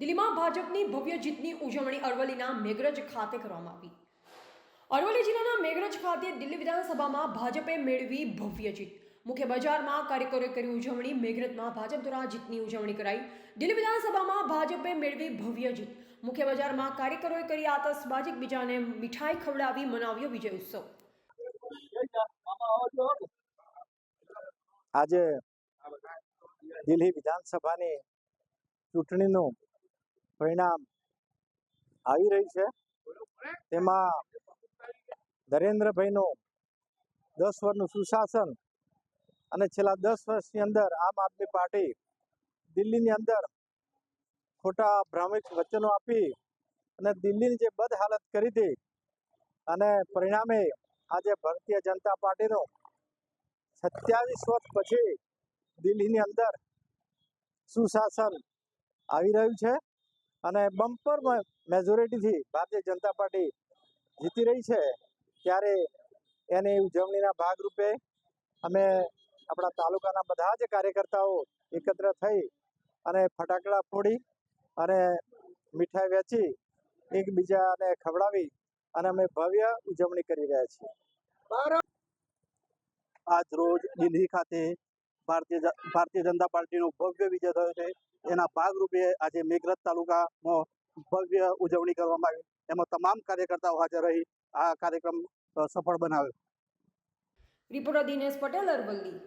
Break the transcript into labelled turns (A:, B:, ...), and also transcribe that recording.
A: દિલ્હીમાં ભાજપની ભવ્ય જીતની ઉજવણી અરવલ્લીના મેઘરજ ખાતે કરવામાં આવી. અરવલ્લી જિલ્લાના મેઘરજ ખાતે દિલ્હી વિધાનસભામાં ભાજપે મેળવી ભવ્ય જીત. મુખ્ય બજારમાં કાર્યકરોએ કરી ઉજવણી, મેઘરજમાં ભાજપ દ્વારા જીતની ઉજવણી કરાઈ. દિલ્હી વિધાનસભામાં ભાજપે મેળવી ભવ્ય જીત. મુખ્ય બજારમાં કાર્યકરોએ કરી આતશબાજી બીજાને મીઠાઈ ખવડાવી મનાવ્યો વિજય ઉત્સવ.
B: આજે દિલ્હી વિધાનસભાની ચૂંટણીનું પરિણામ આવી રહ્યું છે. તેમાં નરેન્દ્રભાઈનું દસ વર્ષનું સુશાસન અને છેલ્લા દસ વર્ષની અંદર આમ આદમી પાર્ટી દિલ્હીની અંદર ખોટા ભ્રામિક વચનો આપી અને દિલ્હીની જે બદ હાલત કરી હતી અને પરિણામે આજે ભારતીય જનતા પાર્ટીનું સત્યાવીસ વર્ષ પછી દિલ્હીની અંદર સુશાસન આવી રહ્યું છે. અને બમ્પર મેજોરિટીથી ભારતીય જનતા પાર્ટી જીતી રહી છે, ત્યારે એની ઉજવણીના ભાગરૂપે અમે આપણા તાલુકાના બધા જ કાર્યકર્તાઓ એકત્ર થઈ અને ફટાકડા ફોડી અને મીઠાઈ વેચી એકબીજાને ખવડાવી અને અમે ભવ્ય ઉજવણી કરી રહ્યા છીએ. આજ રોજ દિલ્હી ખાતે ભારતીય ભારતીય જનતા પાર્ટીનો ભવ્ય વિજય થયો છે. એના ભાગરૂપે આજે મેઘરજ તાલુકામાં ભવ્ય ઉજવણી કરવામાં આવી. એમાં તમામ કાર્યકર્તાઓ હાજર રહી. આ કાર્યક્રમ સફળ બનાવ્યો.
A: રિપોર્ટર દિનેશ પટેલ, અરવલ્લી.